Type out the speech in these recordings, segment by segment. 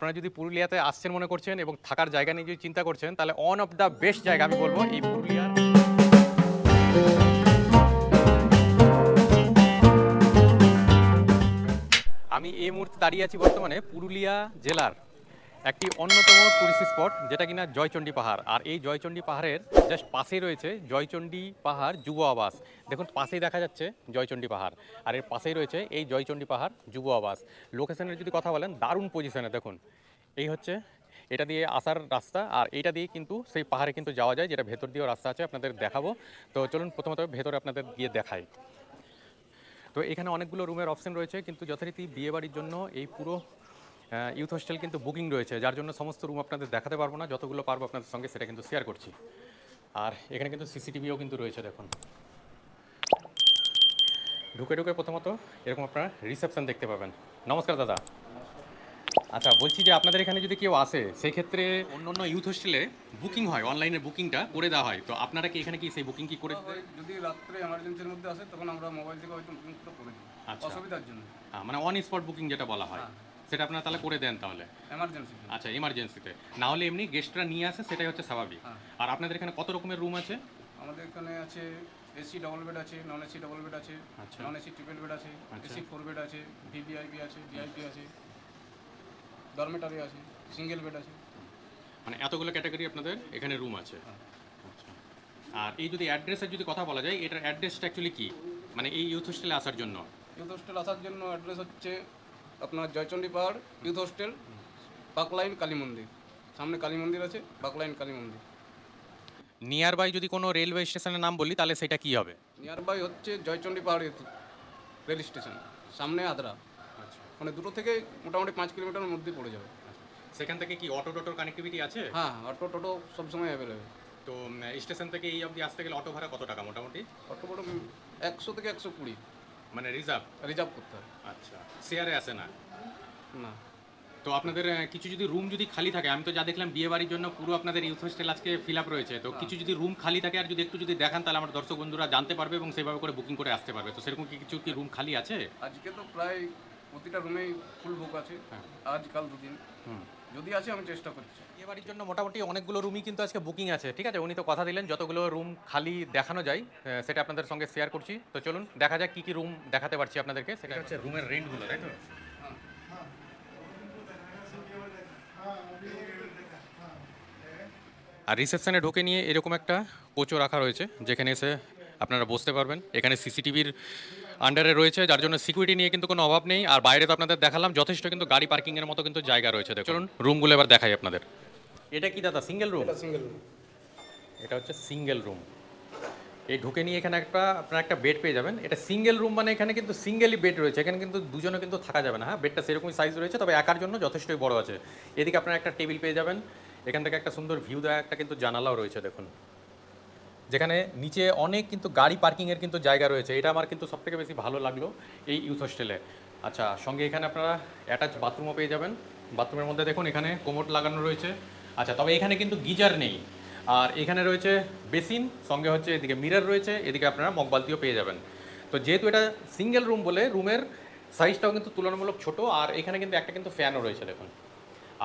আপনারা যদি পুরুলিয়াতে আসছেন মনে করছেন এবং থাকার জায়গা নিয়ে যদি চিন্তা করছেন, তাহলে অন অফ দ্য বেস্ট জায়গা আমি বলব এই পুরুলিয়ার। আমি এই মুহূর্তে দাঁড়িয়ে আছি বর্তমানে পুরুলিয়া জেলার একটি অন্যতম টুরিস্ট স্পট যেটা কিনা জয়চণ্ডী পাহাড়। আর এই জয়চণ্ডী পাহাড়ের জাস্ট পাশেই রয়েছে জয়চণ্ডী পাহাড় যুব আবাস। দেখুন, পাশেই দেখা যাচ্ছে জয়চণ্ডী পাহাড়। আর এর পাশেই রয়েছে এই জয়চণ্ডী পাহাড় যুব আবাস। লোকেশনের যদি কথা বলেন, দারুণ পজিশনে দেখুন। এই হচ্ছে, এটা দিয়ে আসার রাস্তা। আর এটা দিয়ে কিন্তু সেই পাহাড়ে কিন্তু যাওয়া যায়, যেটা ভেতর দিয়েও রাস্তা আছে, আপনাদের দেখাবো। তো চলুন, প্রথমত ভেতরে আপনাদের গিয়ে দেখাই। তো এখানে অনেকগুলো রুমের অপশন রয়েছে, কিন্তু যথারীতি বিয়েবাড়ির জন্য এই পুরো ইউথ হোস্টেল কিন্তু বুকিং রয়েছে যার জন্য সমস্ত রুম আপনাদের দেখাতে পারব না যতগুলো পারব আপনাদের সঙ্গে সেটা কিন্তু শেয়ার করছি। আর এখানে কিন্তু সিসিটিভিও কিন্তু রয়েছে দেখুন। ঢুকে ঢুকে প্রথমত এরকম আপনারা রিসেপশন দেখতে পাবেন। নমস্কার দাদা। আচ্ছা বলছি যে আপনাদের এখানে যদি কেউ আসে সেই ক্ষেত্রে অন্য অন্য ইউথ হোস্টেলে বুকিং হয় অনলাইনে বুকিংটা করে দেওয়া হয়। তো আপনারা কি এখানে কি সেই বুকিং কি করে যদি রাত্রে এমার্জেন্সির মধ্যে আসে তখন আমরা মোবাইল থেকে হয়তো বুকিং করে দিই। আচ্ছা। অসুবিধার জন্য। মানে অন স্পট বুকিং যেটা বলা হয়। হ্যাঁ। সেটা আপনারা তাহলে করে দেন তাহলে। এমার্জেন্সি আচ্ছা ইমার্জেন্সিতে না হলে এমনি গেস্টরা নিয়ে আসে সেটাই হচ্ছে স্বাভাবিক। হ্যাঁ। আর আপনাদের এখানে কত রকমের রুম আছে? আমাদের এখানে আছে এসি ডবল বেড আছে নন এসি ডবল বেড আছে আচ্ছা। নন এসি ট্রিপল বেড আছে। এসি ফোর বেড আছে ভিভিআইপি আছে ভিআইপি আছে ডরমেটারি আছে সিঙ্গেল বেড আছে। মানে এতগুলো ক্যাটাগরি আপনাদের এখানে রুম আছে। হ্যাঁ। আচ্ছা। আর এই যদি অ্যাড্রেসের যদি কথা বলা যায় এটার অ্যাড্রেসটা অ্যাকচুয়ালি কি? মানে এই ইউথ হোস্টেলে আসার জন্য। ইউথ হোস্টেল আসার জন্য অ্যাড্রেস হচ্ছে আপনার জয়চণ্ডী পাহাড় ইউথ হোস্টেল বাকলাইন কালী মন্দির। সামনে কালী মন্দির আছে বাকলাইন কালী মন্দির। নিয়ার বাই যদি কোনো রেলওয়ে স্টেশনের নাম বলি তাহলে সেটা কি হবে? নিয়ার বাই হচ্ছে জয়চণ্ডী পাহাড় রেল স্টেশন সামনে আদ্রা। আচ্ছা। মানে দুটো থেকে মোটামুটি পাঁচ কিলোমিটারের মধ্যে পড়ে যাবে। সেখান থেকে কি অটো টোটোর কানেক্টিভিটি আছে? হ্যাঁ অটো টোটো সবসময় অ্যাভেলেবেল তো স্টেশন থেকে এই অবধি আসতে গেলে অটো ভাড়া কত টাকা মোটামুটি? অটো টোটো একশো থেকে একশো কুড়ি। মানে রিজার্ভ? রিজার্ভ করতে হয়। আচ্ছা শেয়ারে আসে না? না। তো আপনাদের কিছু যদি রুম যদি খালি থাকে আমি তো যা দেখলাম বিয়ে বাড়ির জন্য পুরো আপনাদের ইউথ হোস্টেল আজকে ফিল আপ রয়েছে তো কিছু যদি রুম খালি থাকে আর যদি একটু যদি দেখান তাহলে আমার দর্শক বন্ধুরা জানতে পারবে এবং সেভাবে করে বুকিং করে আসতে পারবে। তো সেরকম কি কিছু কি রুম খালি আছে? আজকে তো প্রায় প্রতিটা রুমেই ফুল বুক আছে। হ্যাঁ। আজ কাল দুদিন। হুম। যদি আছে আমি চেষ্টা করছি। বিয়ে বাড়ির জন্য মোটামুটি অনেকগুলো রুমই কিন্তু আজকে বুকিং আছে ঠিক আছে? উনি তো কথা দিলেন যতগুলো রুম খালি দেখানো যায় সেটা আপনাদের সঙ্গে শেয়ার করছি। তো চলুন দেখা যাক কি কি রুম দেখাতে পারছি আপনাদেরকে সেটা হচ্ছে রুমের রেন্টগুলো তাই তো? আর রিসেপশনে ঢোকে নিয়ে এরকম একটা কোচও রাখা রয়েছে যেখানে এসে আপনারা বসতে পারবেন। এখানে সিসিটিভির আন্ডারে রয়েছে যার জন্য সিকিউরিটি নিয়ে কিন্তু কোনো অভাব নেই। আর বাইরে তো আপনাদের দেখালাম যথেষ্ট কিন্তু গাড়ি পার্কিংয়ের মতো কিন্তু জায়গা রয়েছে দেখুন। চলুন। রুমগুলো এবার দেখাই আপনাদের। এটা কি দাদা সিঙ্গেল রুম সিঙ্গেল রুম এটা হচ্ছে সিঙ্গেল রুম এই ঢুকে নিয়ে এখানে একটা আপনার একটা বেড পেয়ে যাবেন। এটা সিঙ্গেল রুম মানে এখানে কিন্তু সিঙ্গেলই বেড রয়েছে। এখানে কিন্তু দুজনে কিন্তু থাকা যাবে না হ্যাঁ? বেডটা সেরকমই সাইজ রয়েছে তবে একার জন্য যথেষ্টই বড় আছে। এদিকে আপনারা একটা টেবিল পেয়ে যাবেন। এখান থেকে একটা সুন্দর ভিউ দেওয়া একটা কিন্তু জানালাও রয়েছে দেখুন। যেখানে নিচে অনেক কিন্তু গাড়ি পার্কিংয়ের কিন্তু জায়গা রয়েছে। এটা আমার কিন্তু সবথেকে বেশি ভালো লাগল এই ইউথ হোস্টেলে। আচ্ছা সঙ্গে এখানে আপনারা অ্যাটাচ বাথরুমও পেয়ে যাবেন। বাথরুমের মধ্যে দেখুন, এখানে কোমোট লাগানো রয়েছে। আচ্ছা তবে এখানে কিন্তু গিজার নেই। আর এখানে রয়েছে বেসিন, সঙ্গে হচ্ছে এদিকে মিরর রয়েছে, এদিকে আপনারা মগবালতিও পেয়ে যাবেন। তো যেহেতু এটা সিঙ্গেল রুম বলে, রুমের সাইজটাও কিন্তু তুলনামূলক ছোট, আর এখানে কিন্তু একটা কিন্তু ফ্যানও রয়েছে, দেখুন।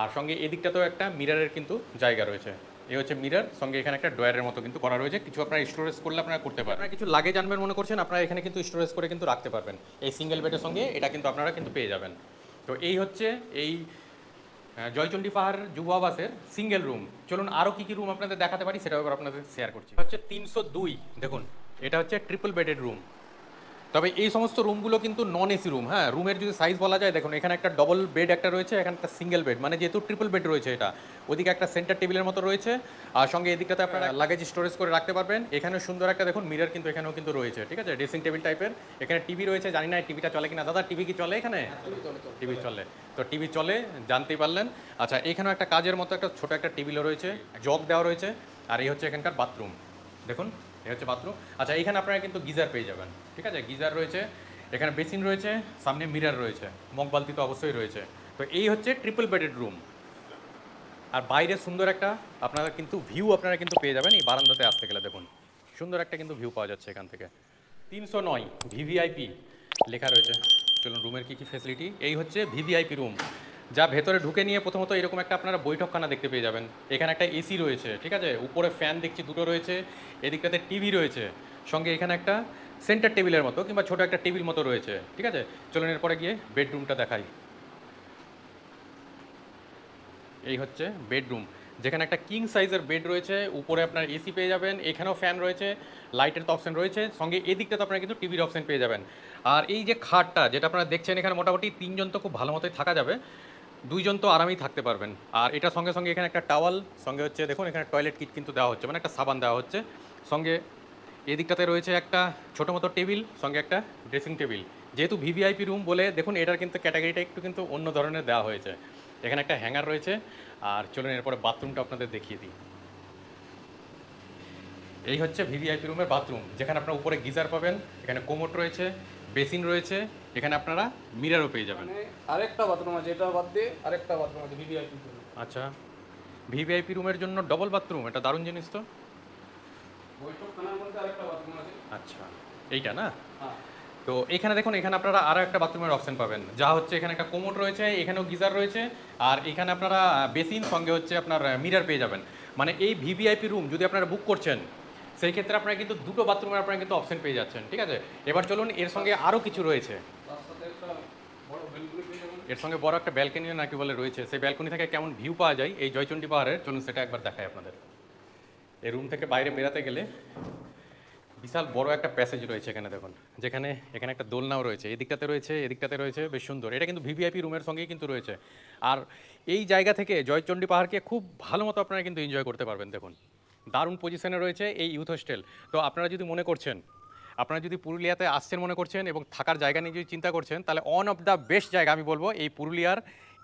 আর সঙ্গে এদিকটাতেও একটা মিরারের কিন্তু জায়গা রয়েছে। এই হচ্ছে মিরর সঙ্গে এখানে একটা ড্রয়ারের মতো কিন্তু করা রয়েছে। কিছু আপনারা স্টোরেজ করলে আপনারা করতে পারেন। আপনারা কিছু লাগে জানবেন মনে করছেন আপনারা এখানে কিন্তু স্টোরেজ করে কিন্তু রাখতে পারবেন। এই সিঙ্গেল বেডের সঙ্গে এটা কিন্তু আপনারা কিন্তু পেয়ে যাবেন। তো এই হচ্ছে এই আহ, জয়চণ্ডী পাহাড় যুব আবাসের সিঙ্গেল রুম চলুন আরও কী কী রুম আপনাদের দেখাতে পারি সেটাও এবার আপনাদের শেয়ার করছি। হচ্ছে তিনশো দুই দেখুন এটা হচ্ছে ট্রিপল বেডেড রুম তবে এই সমস্ত রুমগুলো কিন্তু নন এসি রুম হ্যাঁ? রুমের যদি সাইজ বলা যায় দেখুন এখানে একটা ডবল বেড একটা রয়েছে এখানে একটা সিঙ্গেল বেড মানে যেহেতু ট্রিপল বেড রয়েছে এটা। ওদিকে একটা সেন্টার টেবিলের মতো রয়েছে আর সঙ্গে এদিকটাতে আপনারা লাগেজ স্টোরেজ করে রাখতে পারবেন। এখানে সুন্দর একটা দেখুন মিরর কিন্তু এখানেও কিন্তু রয়েছে ঠিক আছে? ড্রেসিং টেবিল টাইপের এখানে টিভি রয়েছে জানি না টিভিটা চলে কিনা। দাদা টিভি কি চলে এখানে? টিভি চলে তো টিভি চলে জানতেই পারলেন। আচ্ছা এখানেও একটা কাজের মতো একটা ছোট একটা টেবিলও রয়েছে জগ দেওয়া রয়েছে আর এই হচ্ছে এখানকার বাথরুম দেখুন এই হচ্ছে বাথরুম আচ্ছা এখানে আপনারা কিন্তু গিজার পেয়ে যাবেন, ঠিক আছে? গিজার রয়েছে, এখানে বেসিন রয়েছে, সামনে মিরর রয়েছে, মগ বালতি তো অবশ্যই রয়েছে। তো এই হচ্ছে ট্রিপল বেডেড রুম আর বাইরে সুন্দর একটা, আপনারা কিন্তু ভিউ আপনারা কিন্তু পেয়ে যাবেন এই বারান্দাতে আসতে গেলে, দেখুন। সুন্দর একটা কিন্তু ভিউ পাওয়া যাচ্ছে এখান থেকে। তিনশো নয় ভিভিআইপি লেখা রয়েছে। চলুন রুমের কী কী ফেসিলিটি এই হচ্ছে ভিভিআইপি রুম যা ভেতরে ঢুকে নিয়ে প্রথমত এরকম একটা আপনারা বৈঠকখানা দেখতে পেয়ে যাবেন। এখানে একটা এসি রয়েছে, ঠিক আছে? উপরে ফ্যান দেখছি দুটো রয়েছে, এদিকটাতে টিভি রয়েছে, সঙ্গে এখানে একটা সেন্টার টেবিলের মতো কিংবা ছোট একটা টেবিল মতো রয়েছে, ঠিক আছে? চলুন এরপরে গিয়ে বেডরুমটা দেখাই। এই হচ্ছে বেডরুম, যেখানে একটা কিং সাইজের বেড রয়েছে, উপরে আপনার এসি পেয়ে যাবেন, এখানেও ফ্যান রয়েছে, লাইটের তো অপশন রয়েছে, সঙ্গে এদিকটা তো আপনারা কিন্তু টিভির অপশন পেয়ে যাবেন। আর এই যে খাটটা, যেটা আপনারা দেখছেন এখানে মোটামুটি তিনজন তো খুব ভালো মতোই থাকা যাবে দুইজন তো আরামেই থাকতে পারবেন। আর এটা সঙ্গে সঙ্গে এখানে একটা টাওয়াল সঙ্গে হচ্ছে দেখুন, এখানে টয়লেট কিট কিন্তু দেওয়া হচ্ছে মানে একটা সাবান দেওয়া হচ্ছে। সঙ্গে এদিকটাতে রয়েছে একটা ছোটো মতো টেবিল, সঙ্গে একটা ড্রেসিং টেবিল যেহেতু ভিভিআইপি রুম বলে, দেখুন, এটার কিন্তু ক্যাটাগরিটা একটু কিন্তু অন্য ধরনের দেওয়া হয়েছে। এখানে একটা হ্যাঙ্গার রয়েছে, আর চলুন এরপরে বাথরুমটা আপনাদের দেখিয়ে দিই। এই হচ্ছে ভিভিআইপি রুমের বাথরুম যেখানে আপনার উপরে গিজার পাবেন, এখানে কোমোট রয়েছে বেসিন রয়েছে এখানে আপনারা মিরারও পেয়ে যাবেন। আরেকটা বাথরুম আছে এটা বাদ দিয়ে আরেকটা বাথরুম আছে ভিভিআইপি আচ্ছা। ভিভিআইপি রুমের জন্য ডবল বাথরুম এটা দারুণ জিনিস তো। বৈঠকখানার মধ্যে আরেকটা বাথরুম আছে। আচ্ছা এইটা না? হ্যাঁ। তো এখানে দেখুন এখানে আপনারা আরও একটা বাথরুমের অপশন পাবেন। যা হচ্ছে এখানে একটা কোমোট রয়েছে এখানেও গিজার রয়েছে আর এখানে আপনারা বেসিন সঙ্গে হচ্ছে আপনার মিরার পেয়ে যাবেন। মানে এই ভিভিআইপি রুম যদি আপনারা বুক করছেন সেই ক্ষেত্রে আপনারা কিন্তু দুটো বাথরুমের আপনারা কিন্তু অপশন পেয়ে যাচ্ছেন, ঠিক আছে? এবার চলুন, এর সঙ্গে আরও কিছু রয়েছে। এর সঙ্গে বড় একটা ব্যালকনিও নাকি বলে রয়েছে। সেই ব্যালকনি থেকে কেমন ভিউ পাওয়া যায়? এই জয়চণ্ডী পাহাড়ের, চলুন সেটা একবার দেখাই আপনাদের। এই রুম থেকে বাইরে বেরাতে গেলে বিশাল বড় একটা প্যাসেজ রয়েছে এখানে, দেখুন। যেখানে, এখানে একটা দোলনাও রয়েছে। এদিকটাতে রয়েছে এদিকটাতে রয়েছে, বেশ সুন্দর। এটা কিন্তু ভিভিআইপি রুমের সঙ্গেই কিন্তু রয়েছে। আর এই জায়গা থেকে জয়চণ্ডী পাহাড়কে খুব ভালো মতো আপনারা কিন্তু এনজয় করতে পারবেন, দেখুন। দারুণ পজিশনে রয়েছে এই ইউথ হোস্টেল তো আপনারা যদি মনে করছেন, আপনারা যদি পুরুলিয়াতে আসছেন মনে করছেন এবং থাকার জায়গা নিয়ে যদি চিন্তা করছেন, তাহলে অন অফ দ্য বেস্ট জায়গা আমি বলব এই পুরুলিয়ার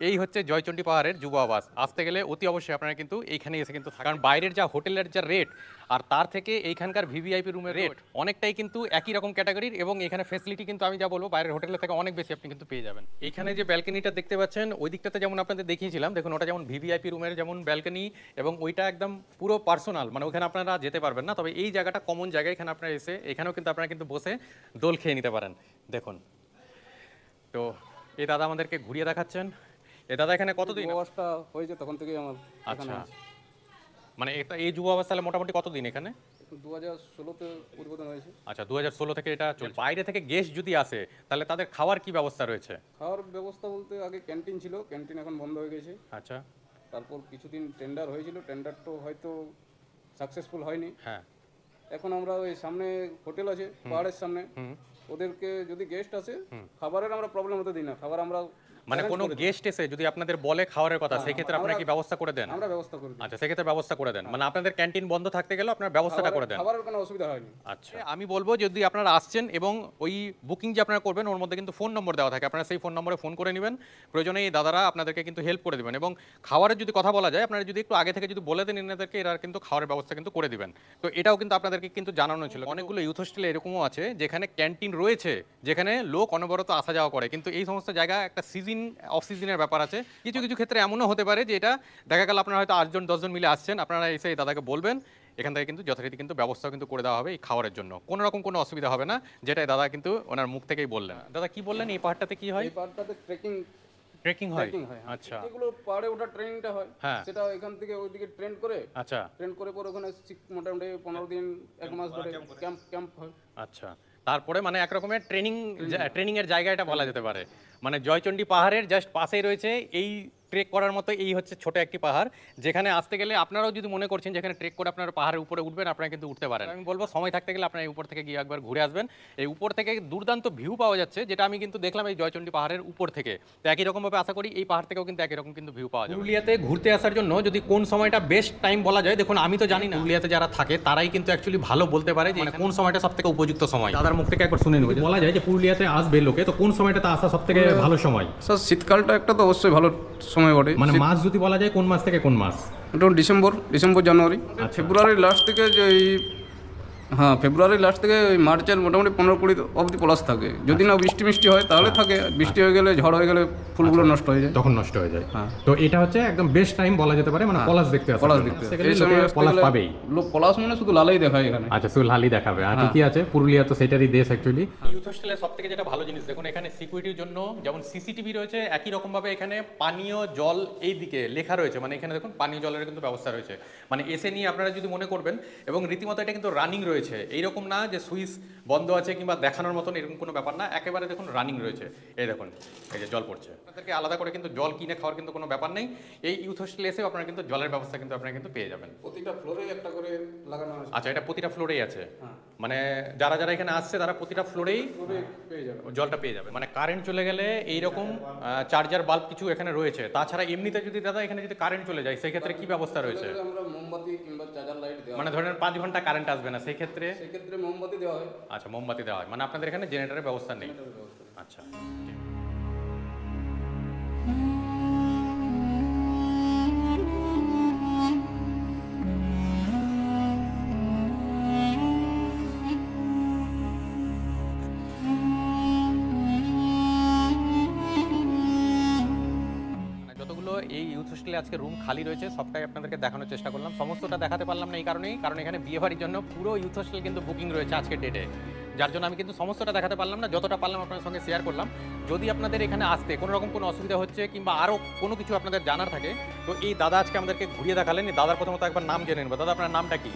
এই হচ্ছে জয়চণ্ডী পাহাড়ের যুব আবাস। আসতে গেলে অতি অবশ্যই আপনারা কিন্তু এইখানে এসে কিন্তু কারণ বাইরের যা হোটেলের যা রেট আর তার থেকে এইখানকার ভিভিআইপি রুমের রেট অনেকটাই কিন্তু একই রকম ক্যাটাগরির এবং এখানে ফেসিলিটি কিন্তু আমি যা বলব, বাইরের হোটেলের থেকে অনেক বেশি আপনি কিন্তু পেয়ে যাবেন। এখানে যে ব্যালকনিটা দেখতে পাচ্ছেন, ওই দিকটাতে যেমন আপনাদের দেখিয়েছিলাম, দেখুন ওটা যেমন ভিভিআইপি রুমের যেমন ব্যালকনি এবং ওইটা একদম পুরো পার্সোনাল মানে ওখানে আপনারা যেতে পারবেন না। তবে এই জায়গাটা কমন জায়গা এখানে আপনারা এসে, এখানেও কিন্তু আপনারা কিন্তু বসে দোল খেয়ে নিতে পারেন। দেখুন। তো এই দাদা আমাদেরকে ঘুরিয়ে দেখাচ্ছেন। এ দাদা এখানে কতদিন? অবস্থা হয়েছে তখন থেকেই আমার আচ্ছা। মানে এটা এই যুব অবস্থা তাহলে মোটামুটি কতদিন এখানে? দু হাজার ষোলোতে উদ্বোধন হয়েছে। আচ্ছা দু হাজার ষোলো থেকে এটা চলছে। বাইরে থেকে গেস্ট যদি আসে তাহলে তাদের খাওয়ার কি ব্যবস্থা রয়েছে? খাওয়ার ব্যবস্থা বলতে আগে ক্যান্টিন ছিল ক্যান্টিন এখন বন্ধ হয়ে গেছে। আচ্ছা। তারপর কিছুদিন টেন্ডার হয়েছিল টেন্ডার তো হয়তো সাকসেসফুল হয়নি। হ্যাঁ। এখন আমরা ওই সামনে হোটেল আছে পাহাড়ের সামনে। ওদেরকে যদি গেস্ট আসে খাবারের আমরা প্রবলেম হতে দিই না। খাবার আমরা মানে কোনো গেস্ট এসে যদি আপনাদের বলে খাওয়ারের কথা সেক্ষেত্রে আপনারা কি ব্যবস্থা করে দেন? আমরা ব্যবস্থা করে দিই। আচ্ছা সেক্ষেত্রে ব্যবস্থা করে দেন। মানে আপনাদের ক্যান্টিন বন্ধ থাকতে গেলেও আপনার ব্যবস্থাটা করে দেন। খাবারের কোনো অসুবিধা হয়নি। আচ্ছা। আমি বলব যদি আপনারা আসছেন এবং ওই বুকিং যে আপনারা করবেন ওর মধ্যে কিন্তু ফোন নম্বর দেওয়া থাকে। আপনারা সেই ফোন নম্বরে ফোন করে নেবেন। প্রয়োজনে এই দাদারা আপনাদেরকে কিন্তু হেল্প করে দেবেন এবং খাবারের যদি কথা বলা যায় আপনারা যদি একটু আগে থেকে যদি বলে দেন এনাদেরকে এরা কিন্তু খাওয়ার ব্যবস্থা কিন্তু করে দিবেন। তো এটাও কিন্তু আপনাদেরকে কিন্তু জানানো ছিল। অনেকগুলো ইউথ হোস্টেলে এরকমও আছে যেখানে ক্যান্টিন রয়েছে যেখানে লোক অনবরত আসা যাওয়া করে। কিন্তু এই সমস্ত জায়গা একটা সিজন অফ সিজনের ব্যাপার আছে। কিছু কিছু ক্ষেত্রে এমনও হতে পারে যে এটা দেখা গেল আপনারা হয়তো আটজন দশজন মিলে আসছেন আপনারা এসে এই দাদাকে বলবেন এখান থেকে কিন্তু যথারীতি কিন্তু ব্যবস্থাও কিন্তু করে দেওয়া হবে এই খাবারের জন্য। কোনো রকম কোনো অসুবিধা হবে না যেটা দাদা কিন্তু ওনার মুখ থেকেই বললেন। দাদা কি বললেন? এই পাহাড়টাতে কি হয়? এই পাহাড়টাতে ট্রেকিং ট্রেকিং হয়? হয়। আচ্ছা। যেগুলো পাহাড়ে ওঠা ট্রেনিংটা হয় হ্যাঁ। সেটা এখান থেকে ওইদিকে ট্রেন করে আচ্ছা। ট্রেন করে পর ওখানে মোটামুটি পনেরো দিন এক মাস ধরে ক্যাম্প ক্যাম্প হয়। আচ্ছা। তারপরে মানে এক রকমের ট্রেনিং ট্রেনিংয়ের জায়গা এটা বলা যেতে পারে। মানে জয়চণ্ডী পাহাড়ের জাস্ট পাশেই রয়েছে এই ট্রেক করার মতো এই হচ্ছে ছোট একটি পাহাড় যেখানে আসতে গেলে আপনারাও যদি মনে করছেন যেখানে ট্রেক করে আপনারা পাহাড়ের উপরে উঠবেন আপনারা কিন্তু উঠতে পারেন। আমি বলব সময় থাকতে গেলে আপনারা এই উপর থেকে গিয়ে একবার ঘুরে আসবেন। এই উপর থেকে দুর্দান্ত ভিউ পাওয়া যাচ্ছে যেটা আমি কিন্তু দেখলাম এই জয়চণ্ডী পাহাড়ের উপর থেকে। তো একই রকমভাবে আশা করি এই পাহাড় থেকেও কিন্তু একই রকম কিন্তু ভিউ পাওয়া যায় পুরুলিয়াতে ঘুরতে আসার জন্য যদি কোন সময়টা বেস্ট টাইম বলা যায় দেখুন আমি তো জানি না। পুরুলিয়াতে যারা থাকে তারাই কিন্তু অ্যাকচুয়ালি ভালো বলতে পারে যে মানে কোন সময়টা সব থেকে উপযুক্ত সময়। দাদার মুখ থেকে একবার শুনে নেব। বলা যায় যে পুরুলিয়াতে আসবে লোকে তো কোন সময়টা সময়টাতে আসা সব থেকে ভালো সময়? স্যার শীতকালটা একটা তো অবশ্যই ভালো সময় বটে। মানে মাস যদি বলা যায় কোন মাস থেকে কোন মাস? December December January. ফেব্রুয়ারির লাস্ট থেকে যে এই হ্যাঁ ফেব্রুয়ারি লাস্ট থেকে ওই মার্চের মোটামুটি পনেরো কুড়ি অবধি পলাশ থাকে। যদি না বৃষ্টি মিষ্টি হয় তাহলে থাকে। বৃষ্টি হয়ে গেলে ঝড় হয়ে গেলে ফুলগুলো নষ্ট হয়ে যায়। তখন নষ্ট হয়ে যায়। হ্যাঁ। তো এটা হচ্ছে একদম বেস্ট টাইম বলা যেতে পারে মানে পলাশ দেখতে আসা পলাশ দেখতে। এই সময় পলাশ পাবেই। লোক পলাশ মানে শুধু লালাই দেখায় এখানে। আচ্ছা সুল হালি দেখাবে। আর কি আছে? পুরুলিয়া তো সেটারই দেশ অ্যাকচুয়ালি ইউথ হোস্টেলের সব থেকে যেটা ভালো জিনিস দেখুন এখানে সিকিউরিটির জন্য যেমন সিসিটিভি রয়েছে একই রকম ভাবে এখানে পানীয় জল এই দিকে লেখা রয়েছে। মানে এখানে দেখুন পানীয় জলের কিন্তু ব্যবস্থা রয়েছে। মানে এসে নিয়ে আপনারা যদি মনে করবেন এবং রীতিমতো এটা কিন্তু রানিং রয়েছে। এইরকম না যে সুইচ বন্ধ আছে কিংবা দেখানোর মতন এরকম কোনো ব্যাপার না একেবারে দেখুন রানিং রয়েছে। এই দেখুন এই যে জল পড়ছে। আপনাদেরকে আলাদা করে কিন্তু জল কিনে খাওয়ার কিন্তু কোনো ব্যাপার নেই। এই ইউথ হোস্টেলে এসেও আপনারা কিন্তু জলের ব্যবস্থা কিন্তু আপনারা কিন্তু পেয়ে যাবেন। প্রতিটা ফ্লোরে একটা করে লাগানো আছে। আচ্ছা এটা প্রতিটা ফ্লোরেই আছে? মানে যারা যারা এখানে আসছে তারা প্রতিটা ফ্লোরেই পেয়ে যাবে। জলটা পেয়ে যাবে। মানে কারেন্ট চলে গেলে এইরকম চার্জার বাল্ব কিছু এখানে রয়েছে। তাছাড়া এমনিতে যদি দাদা এখানে যদি কারেন্ট চলে যায় সেই ক্ষেত্রে কি ব্যবস্থা রয়েছে? আমরা মোমবাতি কিংবা চার্জার লাইট মানে ধরেন পাঁচ ঘণ্টা কারেন্ট আসবে না সেই ক্ষেত্রে সেক্ষেত্রে মোমবাতি দেওয়া হয়। আচ্ছা মোমবাতি দেওয়া হয়। মানে আপনাদের এখানে জেনারেটরের ব্যবস্থা নেই? আচ্ছা এই আজকে রুম খালি রয়েছে, সবটাই আপনাদেরকে দেখানোর চেষ্টা করলাম। সমস্তটা দেখাতে পারলাম না এই কারণেই, কারণ এখানে বিয়ে বাড়ির জন্য পুরো ইউথ হোস্টেল কিন্তু বুকিং রয়েছে আজকে ডেটে যার জন্য আমি কিন্তু সমস্তটা দেখাতে পারলাম না, যতটা পারলাম আপনার সঙ্গে শেয়ার করলাম। যদি আপনাদের এখানে আসতে কোনো রকম কোনো অসুবিধা হচ্ছে কিংবা আরও কোনো কিছু আপনাদের জানার থাকে, তো এই দাদা আজকে আমাদেরকে ঘুরিয়ে দেখালেন। দাদার প্রথমত একবার নাম জেনে নেব। দাদা, আপনার নামটা কি?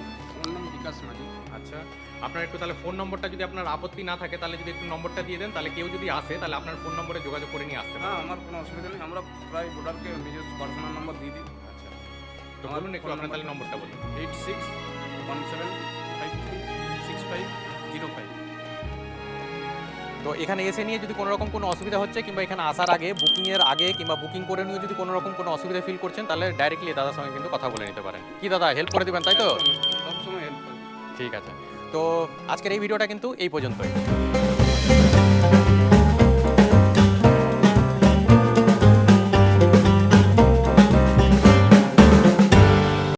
বিকাশ মাঝি আচ্ছা আপনার একটু তাহলে ফোন নম্বরটা যদি আপনার আপত্তি না থাকে তাহলে যদি একটু নম্বরটা দিয়ে দেন তাহলে কেউ যদি আসে তাহলে আপনার ফোন নম্বরে যোগাযোগ করে নিয়ে আসতে হ্যাঁ আমার কোনো অসুবিধা নেই আমরা প্রায় বোর্ডারকে নিজের পার্সোনাল নাম্বার দিয়ে দিই। আচ্ছা তো বলুন একটু আপনার তাহলে নম্বরটা বলুন। Eight six one seven five three six five zero five. তো এখানে এসে নিয়ে যদি কোনো রকম কোনো অসুবিধা হচ্ছে কিংবা এখানে আসার আগে বুকিংয়ের আগে কিংবা বুকিং করে নিয়ে যদি কোনো রকম কোনো অসুবিধা ফিল করছেন তাহলে ডাইরেক্টলি দাদার সঙ্গে কিন্তু কথা বলে নিতে পারেন। কি দাদা হেল্প করে দেবেন তাই তো? ঠিক আছে। তো আজকের এই ভিডিওটা কিন্তু এই পর্যন্তই।